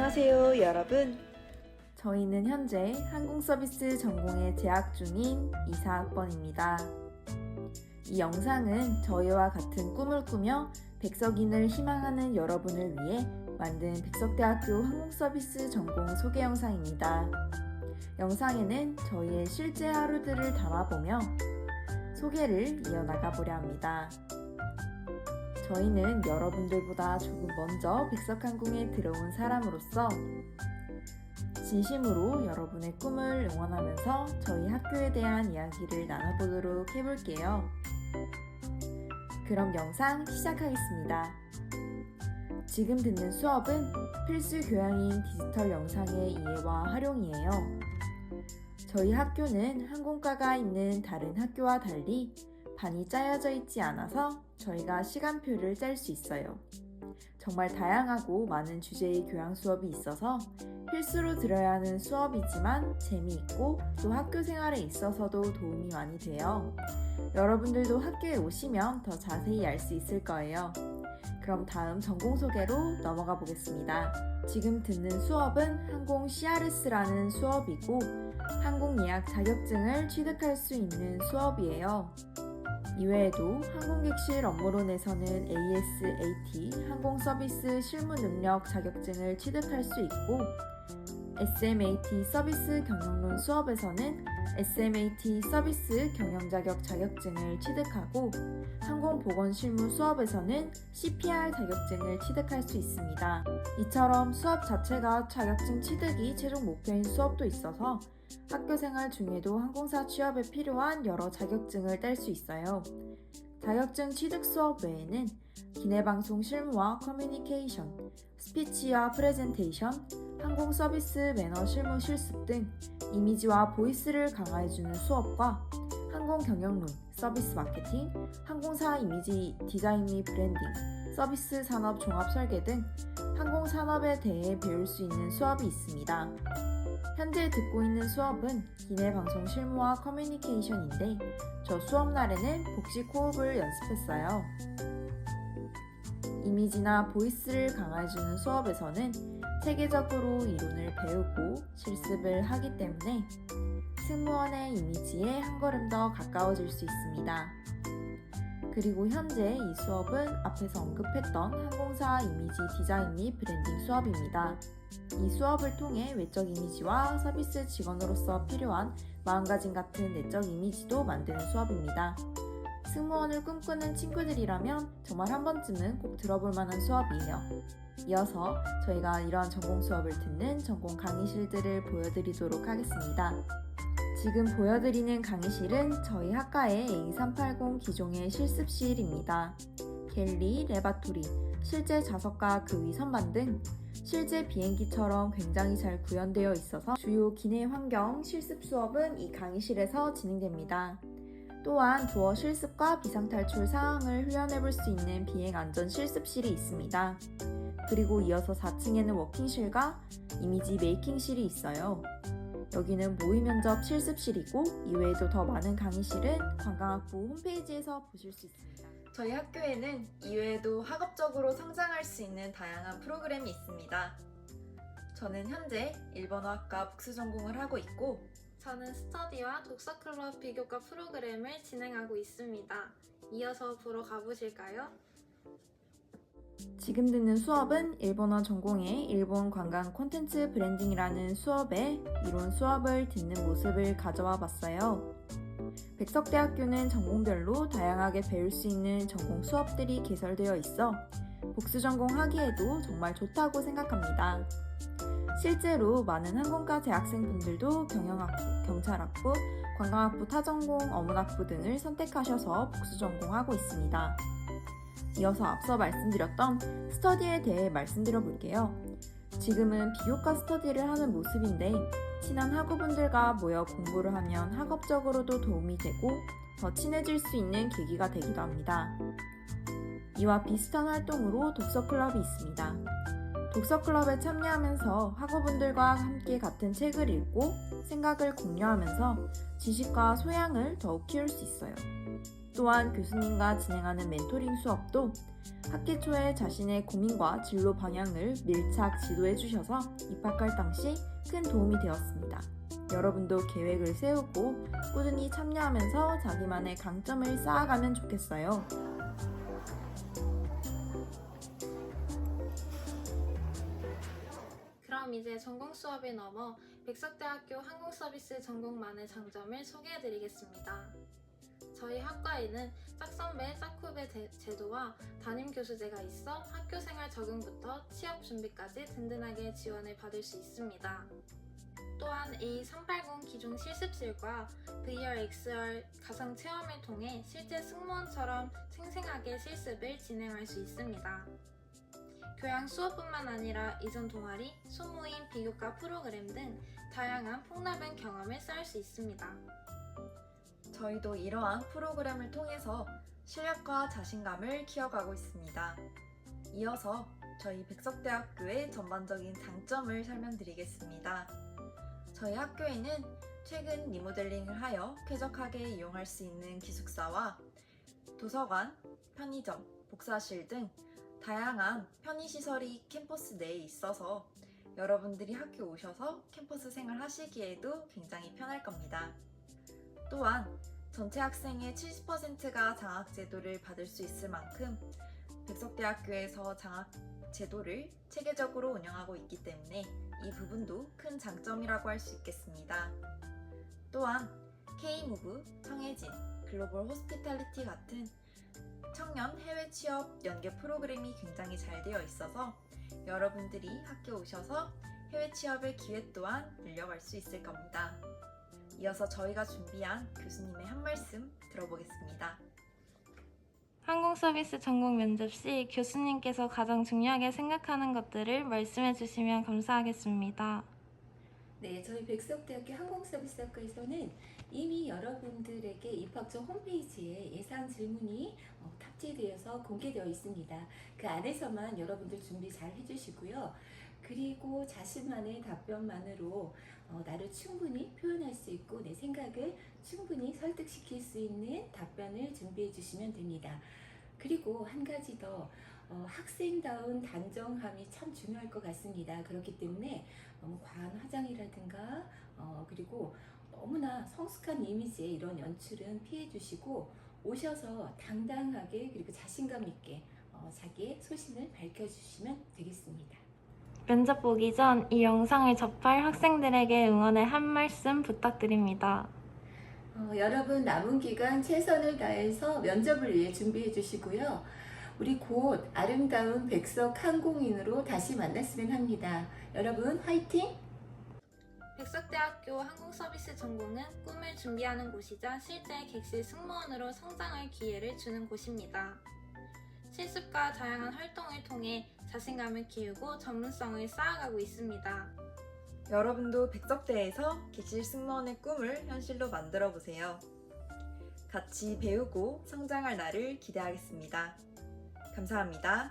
안녕하세요, 여러분. 저희는 현재 항공서비스 전공에 재학 중인 이사학번입니다. 이 영상은 저희와 같은 꿈을 꾸며 백석인을 희망하는 여러분을 위해 만든 백석대학교 항공서비스 전공 소개 영상입니다. 영상에는 저희의 실제 하루들을 담아보며 소개를 이어나가 보려 합니다. 저희는 여러분들보다 조금 먼저 백석항공에 들어온 사람으로서 진심으로 여러분의 꿈을 응원하면서 저희 학교에 대한 이야기를 나눠보도록 해볼게요. 그럼 영상 시작하겠습니다. 지금 듣는 수업은 필수 교양인 디지털 영상의 이해와 활용이에요. 저희 학교는 항공과가 있는 다른 학교와 달리 반이 짜여져 있지 않아서 저희가 시간표를 짤 수 있어요. 정말 다양하고 많은 주제의 교양 수업이 있어서 필수로 들어야 하는 수업이지만 재미있고 또 학교 생활에 있어서도 도움이 많이 돼요. 여러분들도 학교에 오시면 더 자세히 알 수 있을 거예요. 그럼 다음 전공 소개로 넘어가 보겠습니다. 지금 듣는 수업은 항공 CRS라는 수업이고 항공 예약 자격증을 취득할 수 있는 수업이에요. 이외에도 항공객실 업무론에서는 ASAT 항공 서비스 실무 능력 자격증을 취득할 수 있고 SMAT 서비스 경영론 수업에서는 SMAT 서비스 경영 자격 자격증을 취득하고 항공보건 실무 수업에서는 CPR 자격증을 취득할 수 있습니다. 이처럼 수업 자체가 자격증 취득이 최종 목표인 수업도 있어서 학교 생활 중에도 항공사 취업에 필요한 여러 자격증을 딸 수 있어요. 자격증 취득 수업 외에는 기내방송 실무와 커뮤니케이션, 스피치와 프레젠테이션, 항공 서비스 매너 실무 실습 등 이미지와 보이스를 강화해주는 수업과 항공 경영론, 서비스 마케팅, 항공사 이미지 디자인 및 브랜딩, 서비스 산업 종합 설계 등 항공 산업에 대해 배울 수 있는 수업이 있습니다. 현재 듣고 있는 수업은 기내 방송 실무와 커뮤니케이션인데 저 수업 날에는 복식 호흡을 연습했어요. 이미지나 보이스를 강화해주는 수업에서는 체계적으로 이론을 배우고 실습을 하기 때문에 승무원의 이미지에 한 걸음 더 가까워질 수 있습니다. 그리고 현재 이 수업은 앞에서 언급했던 항공사 이미지 디자인 및 브랜딩 수업입니다. 이 수업을 통해 외적 이미지와 서비스 직원으로서 필요한 마음가짐 같은 내적 이미지도 만드는 수업입니다. 승무원을 꿈꾸는 친구들이라면 정말 한 번쯤은 꼭 들어볼 만한 수업이에요. 이어서 저희가 이러한 전공 수업을 듣는 전공 강의실들을 보여드리도록 하겠습니다. 지금 보여드리는 강의실은 저희 학과의 A380 기종의 실습실입니다. 갤리, 레바토리, 실제 좌석과 그 위 선반 등 실제 비행기처럼 굉장히 잘 구현되어 있어서 주요 기내 환경 실습 수업은 이 강의실에서 진행됩니다. 또한 도어 실습과 비상탈출 상황을 훈련해 볼 수 있는 비행 안전 실습실이 있습니다. 그리고 이어서 4층에는 워킹실과 이미지 메이킹실이 있어요. 여기는 모의 면접 실습실이고 이외에도 더 많은 강의실은 관광학부 홈페이지에서 보실 수 있습니다. 저희 학교에는 이외에도 학업적으로 성장할 수 있는 다양한 프로그램이 있습니다. 저는 현재 일본어학과 복수 전공을 하고 있고 저는 스터디와 독서 클럽 비교과 프로그램을 진행하고 있습니다. 이어서 보러 가보실까요? 지금 듣는 수업은 일본어 전공의 일본 관광 콘텐츠 브랜딩이라는 수업에 이론 수업을 듣는 모습을 가져와 봤어요. 백석대학교는 전공별로 다양하게 배울 수 있는 전공 수업들이 개설되어 있어 복수 전공하기에도 정말 좋다고 생각합니다. 실제로 많은 항공과 재학생분들도 경영학부, 경찰학부, 관광학부, 타전공, 어문학부 등을 선택하셔서 복수 전공하고 있습니다. 이어서 앞서 말씀드렸던 스터디에 대해 말씀드려 볼게요. 지금은 비교과 스터디를 하는 모습인데 친한 학우분들과 모여 공부를 하면 학업적으로도 도움이 되고 더 친해질 수 있는 계기가 되기도 합니다. 이와 비슷한 활동으로 독서 클럽이 있습니다. 독서 클럽에 참여하면서 학우분들과 함께 같은 책을 읽고 생각을 공유하면서 지식과 소양을 더욱 키울 수 있어요. 또한 교수님과 진행하는 멘토링 수업도 학기 초에 자신의 고민과 진로 방향을 밀착 지도해 주셔서 입학할 당시 큰 도움이 되었습니다. 여러분도 계획을 세우고 꾸준히 참여하면서 자기만의 강점을 쌓아가면 좋겠어요. 그럼 이제 전공 수업에 넘어 백석대학교 항공서비스 전공만의 장점을 소개해 드리겠습니다. 저희 학과에는 짝선배, 짝후배 대- 제도와 담임 교수제가 있어 학교 생활 적응부터 취업 준비까지 든든하게 지원을 받을 수 있습니다. 또한 A380 기종 실습실과 VR, XR 가상 체험을 통해 실제 승무원처럼 생생하게 실습을 진행할 수 있습니다. 교양 수업뿐만 아니라 이전 동아리, 소모임, 비교과 프로그램 등 다양한 폭넓은 경험을 쌓을 수 있습니다. 저희도 이러한 프로그램을 통해서 실력과 자신감을 키워가고 있습니다. 이어서 저희 백석대학교의 전반적인 장점을 설명드리겠습니다. 저희 학교에는 최근 리모델링을 하여 쾌적하게 이용할 수 있는 기숙사와 도서관, 편의점, 복사실 등 다양한 편의시설이 캠퍼스 내에 있어서 여러분들이 학교 오셔서 캠퍼스 생활 하시기에도 굉장히 편할 겁니다. 또한 전체 학생의 70%가 장학 제도를 받을 수 있을 만큼 백석대학교에서 장학 제도를 체계적으로 운영하고 있기 때문에 이 부분도 큰 장점이라고 할 수 있겠습니다. 또한 K무브, 청해진, 글로벌 호스피탈리티 같은 청년 해외 취업 연계 프로그램이 굉장히 잘 되어 있어서 여러분들이 학교 오셔서 해외 취업의 기회 또한 늘려갈 수 있을 겁니다. 이어서 저희가 준비한 교수님의 한 말씀 들어보겠습니다. 항공 서비스 전공 면접 시 교수님께서 가장 중요하게 생각하는 것들을 말씀해 주시면 감사하겠습니다. 네, 저희 백석대학교 항공서비스학과에서는 이미 여러분들에게 입학처 홈페이지에 예상 질문이 어, 탑재되어서 공개되어 있습니다. 그 안에서만 여러분들 준비 잘 해주시고요. 그리고 자신만의 답변만으로 어, 나를 충분히 표현할 수 있고 내 생각을 충분히 설득시킬 수 있는 답변을 준비해 주시면 됩니다. 그리고 한 가지 더 어, 학생다운 단정함이 참 중요할 것 같습니다. 그렇기 때문에 너무 과한 화장이라든가 어, 그리고 너무나 성숙한 이미지의 이런 연출은 피해 주시고 오셔서 당당하게 그리고 자신감 있게 어, 자기의 소신을 밝혀주시면 되겠습니다. 면접 보기 전 이 영상을 접할 학생들에게 응원의 한 말씀 부탁드립니다. 어, 여러분 남은 기간 최선을 다해서 면접을 위해 준비해 주시고요. 우리 곧 아름다운 백석 항공인으로 다시 만났으면 합니다. 여러분 화이팅! 백석대학교 항공서비스 전공은 꿈을 준비하는 곳이자 실제 객실 승무원으로 성장할 기회를 주는 곳입니다. 실습과 다양한 활동을 통해 자신감을 키우고 전문성을 쌓아가고 있습니다. 여러분도 백석대에서 객실 승무원의 꿈을 현실로 만들어 보세요. 같이 배우고 성장할 날을 기대하겠습니다. 감사합니다.